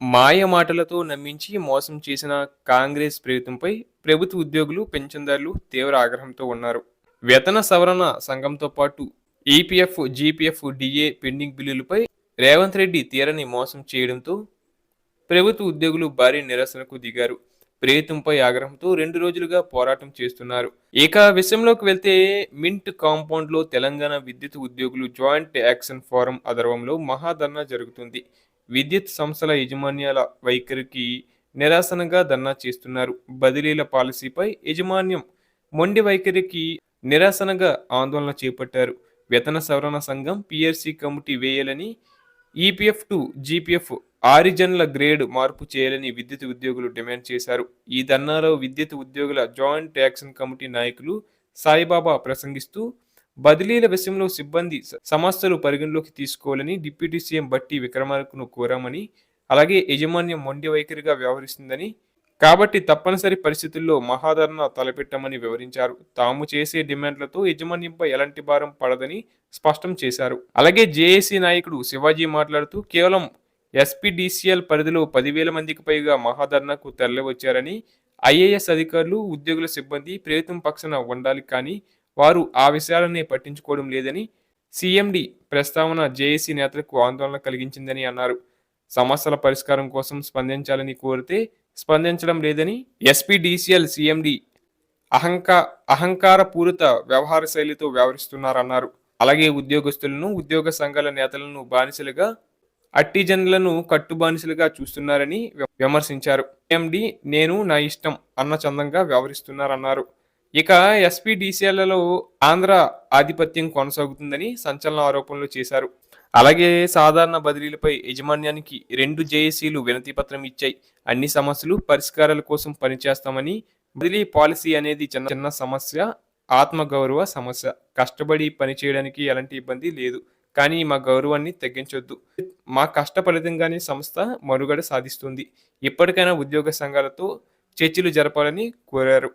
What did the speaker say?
మాయ మాటలతో నమ్మించి మోసం చేసిన కాంగ్రెస్ ప్రభుత్వంపై ప్రభుత్వ ఉద్యోగులు పెన్షన్దారులు తీవ్ర ఆగ్రహంతో ఉన్నారు. వేతన సవరణ సంఘంతో పాటు ఈపీఎఫ్ జీపీఎఫ్ డిఏ పెండింగ్ బిల్లులపై రేవంత్ రెడ్డి తీరని మోసం చేయడంతో ప్రభుత్వ ఉద్యోగులు భారీ నిరసనకు దిగారు. ప్రభుత్వంపై ఆగ్రహంతో రెండు రోజులుగా పోరాటం చేస్తున్నారు. ఇక విషయంలోకి వెళ్తే మింట్ కాంపౌండ్లో తెలంగాణ విద్యుత్ ఉద్యోగులు జాయింట్ యాక్షన్ ఫోరం ఆధ్వర్యంలో మహాధర్నా జరుగుతుంది. విద్యుత్ సంస్థల యాజమాన్యాల వైఖరికి నిరాసనగా ధర్నా చేస్తున్నారు. బదిలీల పాలసీపై యాజమాన్యం మొండి వైఖరికి నిరాసనగా ఆందోళన చేపట్టారు. వేతన సవరణ సంఘం పిఆర్సీ కమిటీ వేయాలని ఈపీఎఫ్ టు జీపీఎఫ్ ఆరిజన్ల గ్రేడ్ మార్పు చేయాలని విద్యుత్ ఉద్యోగులు డిమాండ్ చేశారు. ఈ ధర్నాలో విద్యుత్ ఉద్యోగుల జాయింట్ యాక్షన్ కమిటీ నాయకులు సాయిబాబా ప్రసంగిస్తూ బదిలీల విషయంలో సిబ్బంది సమస్యలు పరిగణలోకి తీసుకోవాలని డిప్యూటీ సీఎం బట్టి విక్రమార్కను కోరామని అలాగే యాజమాన్యం మొండి వైఖరిగా వ్యవహరిస్తుందని కాబట్టి తప్పనిసరి పరిస్థితుల్లో మహాధరణ తలపెట్టమని వివరించారు. తాము చేసే డిమాండ్లతో యజమాన్యంపై ఎలాంటి భారం పడదని స్పష్టం చేశారు. అలాగే జేఏసీ నాయకుడు శివాజీ మాట్లాడుతూ కేవలం ఎస్పీడీసీఎల్ పరిధిలో పదివేల మందికి పైగా మహాధరణకు తరలివచ్చారని ఐఏఎస్ అధికారులు ఉద్యోగుల సిబ్బంది ప్రభుత్వం పక్షాన ఉండాలి కానీ వారు ఆ విషయాలనే పట్టించుకోవడం లేదని సీఎండి ప్రస్తావన జేఏసీ నేతలకు ఆందోళన కలిగించిందని అన్నారు. సమస్యల పరిష్కారం కోసం స్పందించాలని కోరితే స్పందించడం లేదని ఎస్పీడీసీఎల్ సీఎండి అహంకా అహంకారపూరిత వ్యవహార శైలితో వ్యవహరిస్తున్నారన్నారు. అలాగే ఉద్యోగస్తులను ఉద్యోగ సంఘాల నేతలను బానిసలుగా అట్టిజన్లను కట్టుబానిసలుగా చూస్తున్నారని విమర్శించారు. ఎండి నేను నా ఇష్టం అన్న చందంగా వ్యవహరిస్తున్నారన్నారు. ఇక ఎస్పీడీసీఎల్లో ఆంధ్ర ఆధిపత్యం కొనసాగుతుందని సంచలన ఆరోపణలు చేశారు. అలాగే సాధారణ బదిలీలపై యాజమాన్యానికి రెండు జేఏసీలు వినతి పత్రం ఇచ్చాయి. అన్ని సమస్యలు పరిష్కారాల కోసం పనిచేస్తామని బదిలీ పాలసీ అనేది చిన్న చిన్న సమస్య ఆత్మగౌరవ సమస్య. కష్టపడి పనిచేయడానికి ఎలాంటి ఇబ్బంది లేదు. కానీ మా గౌరవాన్ని తగ్గించొద్దు. మా కష్ట ఫలితంగానే సంస్థ మనుగడ సాధిస్తుంది. ఇప్పటికైనా ఉద్యోగ సంఘాలతో చర్చలు జరపాలని కోరారు.